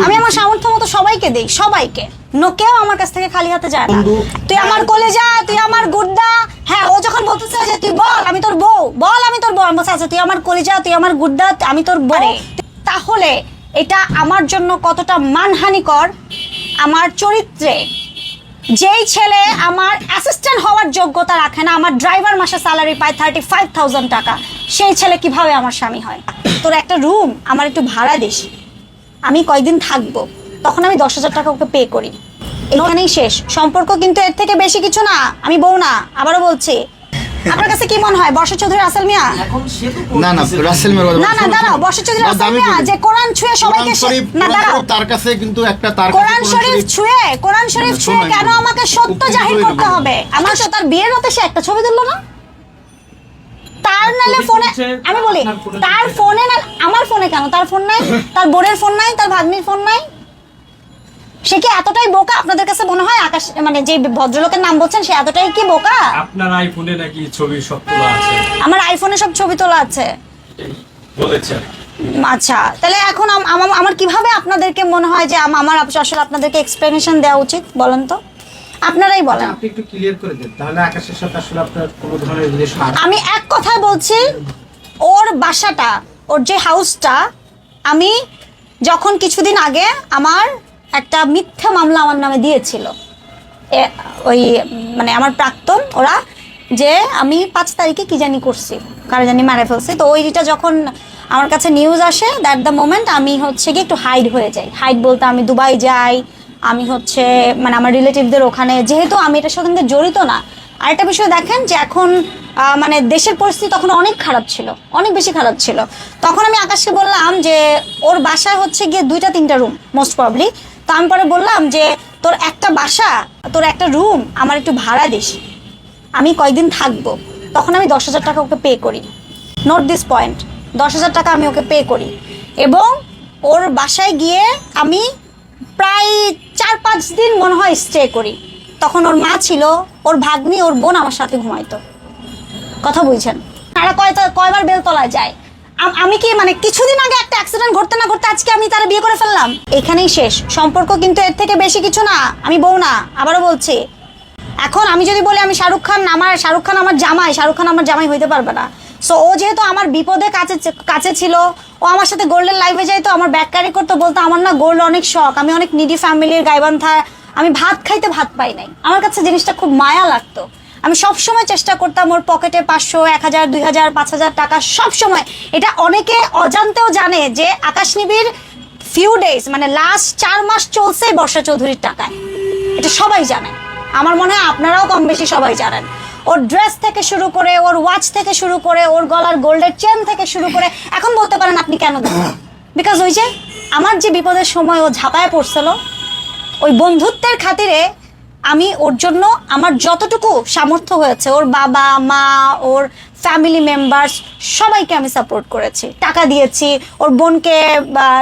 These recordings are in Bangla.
আমি আমার সামর্থ্য মতো সবাইকে দেই সবাইকে। নো কেউ আমার কাছ থেকে খালি হাতে যায় না। তুই আমার কলেজা তুই আমার গুড্ডা। হ্যাঁ ও যখন বলতেছে যে তুই বল আমি তোর বউ বল আমি তোর বউ। আমি বলছি, আচ্ছা তুই আমার কলেজা তুই আমার গুড্ডা আমি তোর বউ। তাহলে এটা আমার জন্য কতটা মানহানিকর আমার চরিত্রে। যেই ছেলে আমার অ্যাসিস্ট্যান্ট হওয়ার যোগ্যতা রাখে না আমার ড্রাইভার মাসে স্যালারি পায় থার্টি ফাইভ থাউজেন্ড টাকা সেই ছেলে কীভাবে আমার স্বামী হয়? তোর একটা রুম আমার একটু ভাড়া দিস। আমি কয়দিন থাকব। তখন আমি দশ হাজার টাকা ওকে পে করি। এখানেই শেষ। সম্পর্ক কিন্তু এর থেকে বেশি কিছু না। আমি বউ না আবারও বলছি। আপনার কাছে কি মনে হয় বর্ষা চৌধুরী রাসেল মিয়া? তো না না রাসেল কথা না না দাঁড়াও। বর্ষা চৌধুরী রাসেল মিয়া যে কোরআন ছুঁয়ে সবাইকে না দাঁড়াও। তার কাছে কিন্তু একটা তার কোরআন শরীফ ছুঁয়ে কোরআন শরীফ ছুঁয়ে কেন আমাকে সত্য জাহির করতে হবে? আমার সাথে তার বিয়ের হতে সে একটা ছবি তুললো না? তার নালে ফোনে আমি বলি তার ফোনে না। আমার ফোনে কেন? তার ফোন নাই? তার বোনের ফোন নাই? তার ভাগ্নির ফোন নাই? সে কি এতটাই বোকা? আপনাদের কাছে মনে হয় আকাশ মানে যে ভদ্রলোকের নাম বলছেন সে এতটাই কি বোকা? আপনার আইফোনে নাকি ছবি সব তোলা আছে? আমার আইফোনে সব ছবি তোলা আছে। বলেছেন আচ্ছা তাহলে এখন আম- আম- আমার কীভাবে আপনাদেরকে মনে হয় যে আমার আসলে আপনাদেরকে এক্সপ্লেনেশন দেওয়া উচিত? বলেন তো। আপনারাই বলেন। আপনি একটু ক্লিয়ার করে দেন তাহলে আকাশের সাথে আসলে আপনার কোনো ধরনের রিলেশন আমি এক কথা বলছি ওর বাসাটা ওর যে হাউসটা আমি যখন কিছুদিন আগে আমার একটা মিথ্যা মামলা আমার নামে দিয়েছিল ওই মানে আমার প্রাক্তন ওরা যে আমি পাঁচ তারিখে কি জানি করছি কারও জানি মারা ফেলছি। তো ওইটা যখন আমার কাছে নিউজ আসে দ্যাট দ্য মোমেন্ট আমি হচ্ছে কি একটু হাইড হয়ে যাই। হাইড বলতে আমি দুবাই যাই আমি হচ্ছে মানে আমার রিলেটিভদের ওখানে, যেহেতু আমি এটার সাথে জড়িত না, আরেকটা বিষয় দেখেন যে এখন মানে দেশের পরিস্থিতি তখন অনেক খারাপ ছিল, অনেক বেশি খারাপ ছিল। তখন আমি আকাশকে বললাম যে, ওর বাসায় হচ্ছে গিয়ে দুইটা, তিনটা রুম মোস্ট প্রবলি তো আমি পরে বললাম যে, তোর একটা বাসা, তোর একটা রুম আমার একটু ভাড়া দিস। আমি কয়দিন থাকব? তখন আমি দশ হাজার টাকা ওকে পে করি। নোট দিস পয়েন্ট দশ হাজার টাকা আমি ওকে পে করি। এবং ওর বাসায় গিয়ে আমি প্রায় চার পাঁচ দিন মনে হয় স্টে করি। তখন ওর মা ছিল, ওর ভাগ্নি, ওর বোন আমার সাথে ঘুমাইতো। কথা বুঝছেন? তারা কয় কয়বার বেলতলায় যায়। আম- কি মানে কিছুদিন আগে একটা অ্যাক্সিডেন্ট ঘটতে না ঘটতে আজকে আমি তারা বিয়ে করে ফেললাম? এখানেই শেষ। সম্পর্ক কিন্তু এর থেকে বেশি কিছু না। আমি বউ না, আবারও বলছি। এখন আমি যদি বলি আমি শাহরুখ খান, আমার শাহরুখ খান আমার জামাই, শাহরুখ খান আমার জামাই হইতে পারবে না। সো ও যেহেতু আমার বিপদে কাছে কাছে ছিল, ও আমার সাথে গোল্ডেন লাইফে যাইতো আমার ব্যাক ক্যারি করতো বলতো আমার না গোল্ড অনেক শখ। আমি অনেক নিডি ফ্যামিলির গাইবান্ধা, আমি ভাত খাইতে ভাত পাই নাই। আমার কাছে জিনিসটা খুব মায়া লাগতো। আমি সব সময় চেষ্টা করতাম ওর পকেটে পাঁচশো, এক হাজার, দুই হাজার, পাঁচ হাজার টাকা সব সময় এটা অনেকে অজান্তেও জানে যে আকাশনিবির ফিউ ডেজ মানে লাস্ট চার মাস চলছে বর্ষা চৌধুরীর টাকায়। এটা সবাই জানে। আমার মনে হয় আপনারাও কম বেশি সবাই জানেন। ওর ড্রেস থেকে শুরু করে, ওর ওয়াচ থেকে শুরু করে, ওর গলার গোল্ডের চেন থেকে শুরু করে। এখন বলতে পারেন আপনি কেন বিকজ ওই যে আমার যে বিপদের সময় ও ঝাঁপায় পড়ছিল, ওই বন্ধুত্বের খাতিরে আমি ওর জন্য আমার যতটুকু সামর্থ্য হয়েছে, ওর বাবা, মা, ওর ফ্যামিলি মেম্বার্স সবাইকে আমি সাপোর্ট করেছি। টাকা দিয়েছি, ওর বোনকে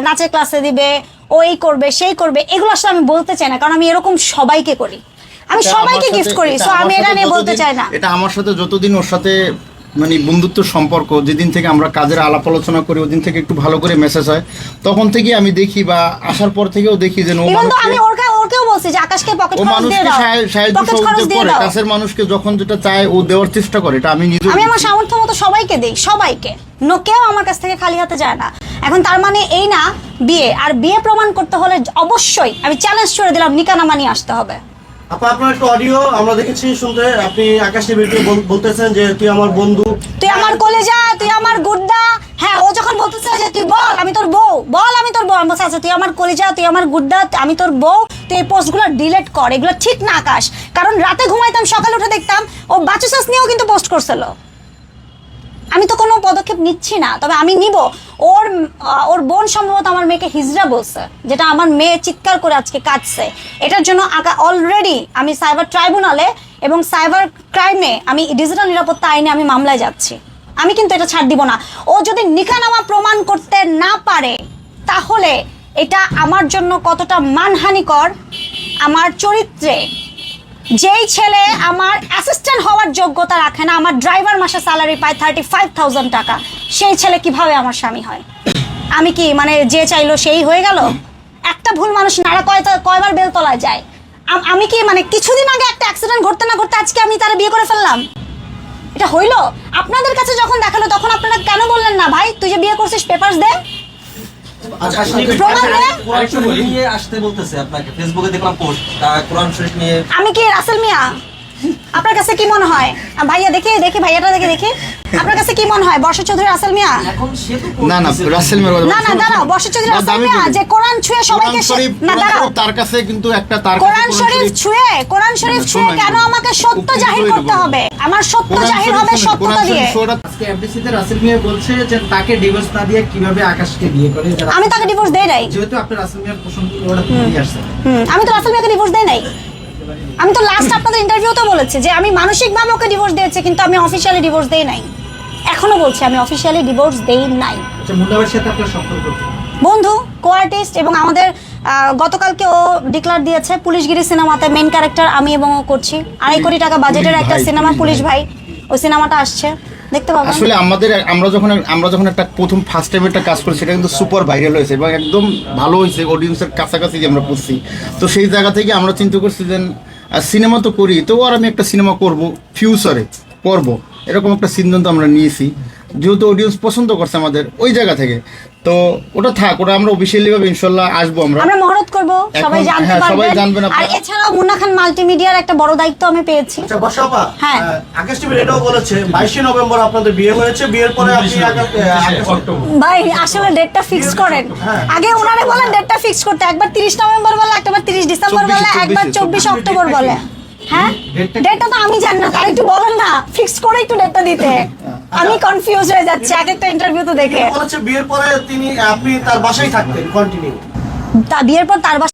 নাচের ক্লাসে দিবে, ও এই করবে, সেই করবে, এগুলো আসলে আমি বলতে চাই না, কারণ আমি এরকম সবাইকে করি। আমি সবাইকে গিফট করি সো আমি এটা নিয়ে বলতে চাই না। এটা আমার সাথে যতদিন ওর সাথে মানে বন্ধুত্ব সম্পর্ক যেদিন থেকে আমরা কাজের আলাপ আলোচনা করি ওদিন থেকে একটু ভালো করে মেসেজ হয় তখন থেকে আমি দেখি বা আসার পর থেকেও দেখি যে আমি ওরকে ওরকেও বলছি যে আকাশকে পকেট ও খরচ দিয়ে দাও সাহায্য- সাহায্য পকেট খরচ দিয়ে করে দাও। কাছের মানুষকে যখন যেটা চায় ও দেওয়ার চেষ্টা করে এটা আমি নিজে আমি আমার সামর্থ্য মতো সবাইকে দেই সবাইকে। নো কেউ আমার কাছ থেকে খালি হাতে যায় না। এখন তার মানে এই না বিয়ে। আর বিয়ে প্রমাণ করতে হলে অবশ্যই আমি চ্যালেঞ্জ করে দিলাম নিকানামা নিয়ে আসতে হবে। আমরা গুড্ডা। হ্যাঁ ও যখন বলতেছে যে তুই বল, আমি তোর বউ। বল, আমি তোর আচ্ছা তুই আমার কলেজা, তুই আমার গুড্ডা, আমি তোর বউ। তুই ডিলিট কর। এগুলো ঠিক না, আকাশ। কারণ রাতে ঘুমাইতাম, সকালে উঠে দেখতাম, ও বাচ্চা নিয়েও কিন্তু পোস্ট করছিল। আমি তো কোনো পদক্ষেপ নিচ্ছি না, তবে আমি নিব। ওর ওর বোন সম্ভবত আমার মেয়েকে হিজড়া বলছে, যেটা আমার মেয়ে চিৎকার করে আজকে কাটছে এটার জন্য আঁকা অলরেডি আমি সাইবার ট্রাইব্যুনালে এবং সাইবার ক্রাইমে আমি ডিজিটাল নিরাপত্তা আইনে আমি মামলায় যাচ্ছি। আমি কিন্তু এটা ছাড় দিব না। ও যদি নিখানামা প্রমাণ করতে না পারে, তাহলে এটা আমার জন্য কতটা মানহানিকর, আমার চরিত্রে যেই ছেলে আমার অ্যাসিস্ট্যান্ট হওয়ার যোগ্যতা রাখে না, আমার ড্রাইভার মাসে স্যালারি পায় থার্টি ফাইভ থাউজেন্ড টাকা, সেই ছেলে কীভাবে আমার স্বামী হয়? আমি কি মানে যে চাইলো সেই হয়ে গেল? একটা ভুল মানুষ নাড়া কয় কয়বার বেল তোলা যায়। আমি কি মানে কিছুদিন আগে একটা অ্যাক্সিডেন্ট ঘটতে না ঘটতে আজকে আমি তারা বিয়ে করে ফেললাম? এটা হইল? আপনাদের কাছে যখন দেখাল, তখন আপনারা কেন বললেন না, ভাই, তুই যে বিয়ে করছিস পেপারস দে। আমি কি রাসেল মিয়া? আপনার কাছে কি মনে হয়? ভাইয়া দেখি দেখি ভাইয়াটা দেখে দেখি। আপনার কাছে কি মনে হয়? বর্ষ চৌধুরী রাসেল মিয়া? না না রাসেল কথা না না দাঁড়াও বর্ষ চৌধুরী রাসেল মিয়া যে কোরআন ছুঁয়ে সবাইকে না কোরআন দাঁড়াও। তার কাছে কিন্তু একটা তার কোরআন শরীফ ছুঁয়ে কোরআন শরীফ ছুঁয়ে কেন আমাকে সত্য জাহির করতে হবে? আমার সত্য জাহির হবে সত্যতা দিয়ে। আজকে এফডিসিতে রাসেল মিয়া বলছে যে তাকে ডিভোর্স না দিয়ে কীভাবে আকাশকে বিয়ে করে আমি তাকে ডিভোর্স দেই নাই। যেহেতু আপনি রাসেল মিয়ার প্রসঙ্গ নিয়ে আসছেন আমি তো রাসেল মিয়াকে ডিভোর্স দেই নাই। আমি তো লাস্ট আপনাদের ইন্টারভিউতে বলেছি যে আমি মানসিকভাবে ওকে ডিভোর্স দিয়েছি কিন্তু আমি অফিসিয়ালি ডিভোর্স দেই নাই। এখনও বলছি আমি অফিসিয়ালি ডিভোর্স দেই নাই। আচ্ছা মুন্ডাবের সাথে আপনার সম্পর্ক? বন্ধু কো আর্টিস্ট এবং আমাদের গতকালকে ও ডিক্লার দিয়েছে পুলিশগিরি সিনেমাতে মেন ক্যারেক্টার আমি এবং ও করছি। আড়াই কোটি টাকা বাজেটের একটা সিনেমা পুলিশ ভাই। ওই সিনেমাটা আসছে। দেখতে পাবেন। আসলে আমাদের আমরা যখন আমরা যখন একটা প্রথম ফার্স্ট টাইম একটা কাজ করি সেটা কিন্তু সুপার ভাইরাল হয়েছে এবং একদম ভালো হয়েছে অডিয়েন্সের কাছাকাছি যে আমরা পড়ছি। তো সেই জায়গা থেকে আমরা চিন্তা করছি যে সিনেমা তো করি তো আর আমি একটা সিনেমা করব ফিউচারে করব। এরকম একটা সিদ্ধান্ত আমরা নিয়েছি। যেহেতু অডিয়েন্স পছন্দ করছে আমাদের ওই জায়গা থেকে। তো ওটা থাক ওটা আমরা অফিসিয়ালি ভাবে ইনশাল্লাহ আসব আমরা। আমরা মহরত করব সবাই জানতে হ্যাঁ, সবাই জানবেন আর। এছাড়াও মুন্না খান মাল্টিমিডিয়ার একটা বড় দায়িত্ব আমি পেয়েছি। আচ্ছা হ্যাঁ। আকাশ টিভি এটাও বলেছে বাইশে নভেম্বর আপনাদের বিয়ে হয়েছে বিয়ের পরে আপনি ভাই আসলে ডেটটা ফিক্স করেন। হ্যাঁ। আগে ওনারে বলেন ডেটটা ফিক্স করতে একবার তিরিশ নভেম্বর বলে একবার তিরিশ ডিসেম্বর বলে একবার চব্বিশে, চব্বিশ অক্টোবর বলে। হ্যাঁ? ডেটটা তো আমি জানি না তার একটু বলেন না ফিক্স করে একটু ডেটটা দিতে। আমি কনফিউজ হয়ে যাচ্ছি এক একটা ইন্টারভিউ তো দেখে। বিয়ের পরে তিনি আপনি তার বাসায় থাকতেন কন্টিনিউ তা বিয়ের পর তার বাসায়